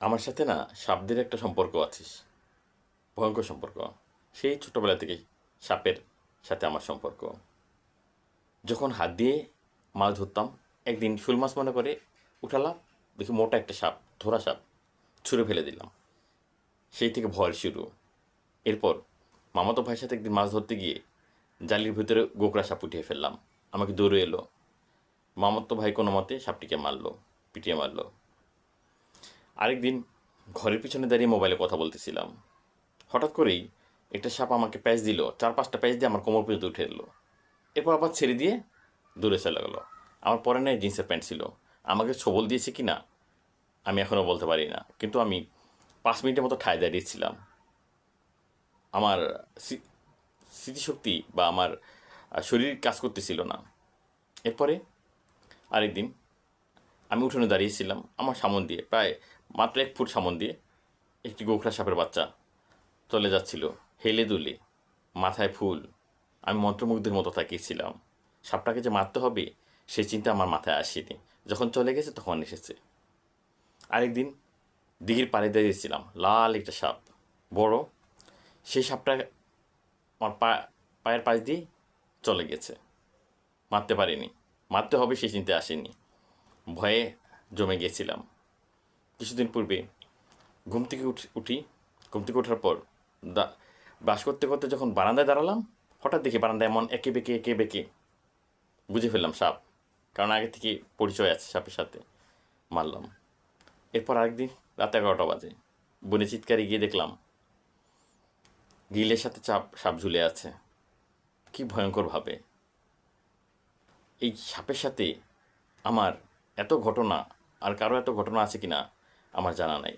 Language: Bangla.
আমার সাথে না সাপদের একটা সম্পর্ক আছিস। ভয়ঙ্কর সম্পর্ক। সেই ছোটোবেলা থেকেই সাপের সাথে আমার সম্পর্ক। যখন হাত দিয়ে মাছ ধরতাম, একদিন শোল মাছ মনে করে উঠালাম, দেখি মোটা একটা সাপ, ধরা সাপ, ছুঁড়ে ফেলে দিলাম। সেই থেকে ভয় শুরু। এরপর মামাতো ভাইয়ের সাথে একদিন মাছ ধরতে গিয়ে জালির ভিতরে গোকরা সাপ উঠিয়ে ফেললাম। আমাকে দৌড়ে এলো। মামাতো ভাই কোনো মতে সাপটিকে মারলো, পিটিয়ে মারলো। আরেকদিন ঘরের পিছনে দাঁড়িয়ে মোবাইলে কথা বলতেছিলাম। হঠাৎ করেই একটা সাপ আমাকে প্যাচ দিল চার পাঁচটা প্যাচ দিয়ে আমার কোমর পর্যন্ত উঠে এলো। এরপর আবার ছেড়ে দিয়ে দূরে চলে গেলো। আমার পরে নাই জিন্সের প্যান্ট ছিল। আমাকে ছবল দিয়েছে কি না আমি এখনও বলতে পারি না, কিন্তু আমি পাঁচ মিনিটের মতো ঠায় দাঁড়িয়েছিলাম আমার স্মৃ- স্মৃতিশক্তি বা আমার শরীর কাজ করতেছিল না। এরপরে আরেকদিন আমি উঠোনে দাঁড়িয়েছিলাম আমার সামন দিয়ে। প্রায় মাত্র এক ফুট সামন দিয়ে একটি গোখরা সাপের বাচ্চা চলে যাচ্ছিল। হেলে দুলে, মাথায় ফুল। আমি মন্ত্রমুগ্ধের মতো তাকিয়েছিলাম সাপটাকে যে মারতে হবে, সে চিন্তা আমার মাথায় আসেনি। যখন চলে গেছে, তখন এসেছে। আরেকদিন দিঘির পাড়ে দাঁড়িয়েছিলাম, লাল একটা সাপ। বড়, সেই সাপটা আমার পা, পায়ের পাশ দিয়ে চলে গেছে। মারতে পারিনি। মারতে হবে সেই চিন্তা আসেনি। ভয়ে জমে গিয়েছিলাম কিছুদিন পূর্বে ঘুম থেকে উঠ- ঘুম থেকে ওঠার পর দা, ব্রাশ করতে করতে যখন বারান্দায় দাঁড়ালাম, হঠাৎ দেখি বারান্দায় এমন একে বেঁকে একে বেঁকে বুঝে ফেললাম সাপ। কারণ আগে থেকে পরিচয় আছে সাপের সাথে। মারলাম। এরপর আরেকদিন রাত এগারোটা বাজে। বনে চিৎকারে গিয়ে দেখলাম গিলের সাথে চাপ, সাপ ঝুলে আছে। কি ভয়ঙ্করভাবে। এই সাপের সাথে আমার এত ঘটনা, আর কারও এত ঘটনা আছে কিনা আমার জানা নাই